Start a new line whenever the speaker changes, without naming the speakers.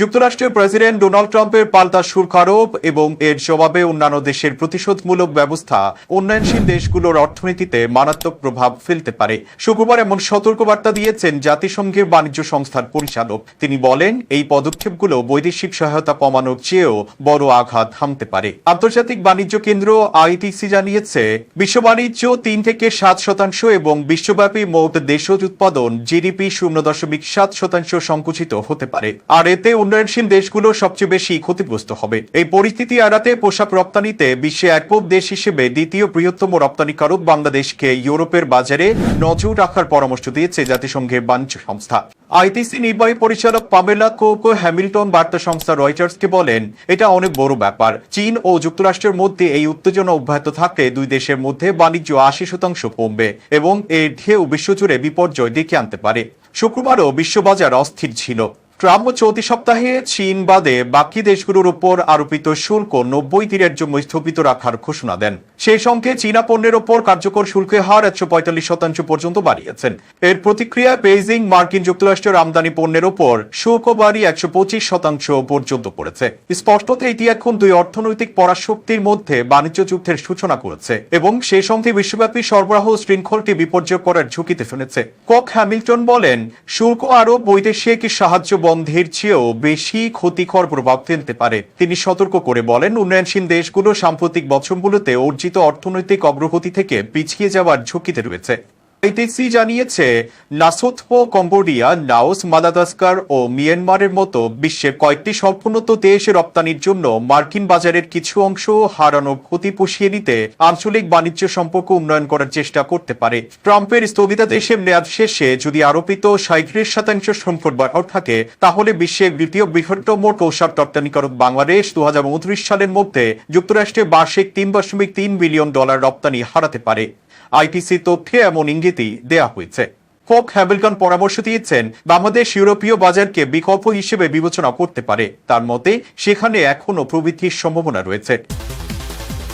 যুক্তরাষ্ট্রের president Donald ট্রাম্পের পাল্টা শুল্ক আরোপ এবং এর জবাবে অন্যান্য দেশের প্রতিশোধমূলক ব্যবস্থা উন্নয়নশীল দেশগুলোর অর্থনীতিতে মারাত্মক প্রভাব ফেলতে পারে। শুক্রবার এমন সতর্কবার্তা দিয়েছেন জাতিসংঘের বাণিজ্য সংস্থার পরিচালক। তিনি বলেন, এই পদক্ষেপগুলো বৈদেশিক সহায়তা কমানোর চেয়েও বড় আঘাত হামতে পারে। আন্তর্জাতিক বাণিজ্য কেন্দ্র আইটিসি জানিয়েছে, বিশ্ব বাণিজ্য তিন থেকে সাত শতাংশ এবং বিশ্বব্যাপী মোট দেশজ উৎপাদন জিডিপি শূন্য দশমিক সাত শতাংশ সংকুচিত হতে পারে। আর এতে উন্নয়নশীল দেশগুলো সবচেয়ে বেশি ক্ষতিগ্রস্ত হবে। এই পরিস্থিতি এড়াতে পোশাক রপ্তানিতে বিশ্বে একক দেশ হিসেবে দ্বিতীয় বৃহত্তম রপ্তানিকারক বাংলাদেশকে ইউরোপের বাজারে নজর রাখার পরামর্শ দিয়েছে জাতিসংঘের বাণিজ্য সংস্থা। আইটিসি নির্বাহী পরিচালক পামেলা কোকো হ্যামিল্টন বার্তা সংস্থা রয়টার্সকে বলেন, এটা অনেক বড় ব্যাপার। চীন ও যুক্তরাষ্ট্রের মধ্যে এই উত্তেজনা অব্যাহত থাকলে দুই দেশের মধ্যে বাণিজ্য আশি শতাংশ কমবে এবং এর ঢেউ বিশ্বজুড়ে বিপর্যয় ডেকে আনতে পারে। শুক্রবারও বিশ্ববাজার অস্থির ছিল। ট্রাম্প চলতি সপ্তাহে চীন বাদে বাকি দেশগুলোর উপর আরোপিত শুল্ক নব্বই দিনের জন্য স্থগিত রাখার ঘোষণা দেন। সেই সঙ্গে চীনা পণ্যের ওপর কার্যকর শুল্কের হার একশো পঁয়তাল্লিশ শতাংশ পর্যন্ত বাড়িয়েছেন। এর প্রতিক্রিয়ায় বেইজিং, মার্কিন যুক্তরাষ্ট্রের আমদানি পণ্যের ওপর শুল্ক বাড়ি একশো পঁচিশ শতাংশ পর্যন্ত পড়েছে। স্পষ্টত এটি এখন দুই অর্থনৈতিক পরাশক্তির মধ্যে বাণিজ্য যুদ্ধের সূচনা করেছে এবং সেই সঙ্গে বিশ্বব্যাপী সরবরাহ শৃঙ্খলটি বিপর্যয় করার ঝুঁকিতে ফেলেছে। কক হ্যামিল্টন বলেন, শুল্ক আরও বৈদেশিক সাহায্য বন্ধের চেয়েও বেশি ক্ষতিকর প্রভাব ফেলতে পারে। তিনি সতর্ক করে বলেন, উন্নয়নশীল দেশগুলো সাম্প্রতিক বছরগুলোতে অর্জিত অর্থনৈতিক অগ্রগতি থেকে পিছিয়ে যাওয়ার ঝুঁকিতে রয়েছে। আইটিসি জানিয়েছে, নাসোথপো, কম্বোডিয়া, লাওস, মাদাগাস্কার ও মিয়ানমারের মতো বিশ্বের কয়েকটি সম্পূর্ণত দেশ রপ্তানির জন্য মার্কিন বাজারের কিছু অংশ হারানো ক্ষতি পুষিয়ে নিতে আঞ্চলিক বাণিজ্য সম্পর্ক উন্নয়ন করার চেষ্টা করতে পারে। ট্রাম্পের স্থগিতাদেশের মেয়াদ শেষে যদি আরোপিত সাঁত্রিশ শতাংশ সম্পদ বাড়াও থাকে, তাহলে বিশ্বের দ্বিতীয় বৃহত্তম পোশাক রপ্তানিকারক বাংলাদেশ দু হাজার উনত্রিশ সালের মধ্যে যুক্তরাষ্ট্রে বার্ষিক তিন দশমিক তিন বিলিয়ন ডলার রপ্তানি হারাতে পারে। আইটিসি তথ্যে এমন ইঙ্গিতই দেয়া হয়েছে। ফোক হ্যামিল্টন পরামর্শ দিয়েছেন, বাংলাদেশ ইউরোপীয় বাজারকে বিকল্প হিসেবে বিবেচনা করতে পারে। তার মতে, সেখানে এখনও প্রবৃদ্ধির সম্ভাবনা রয়েছে।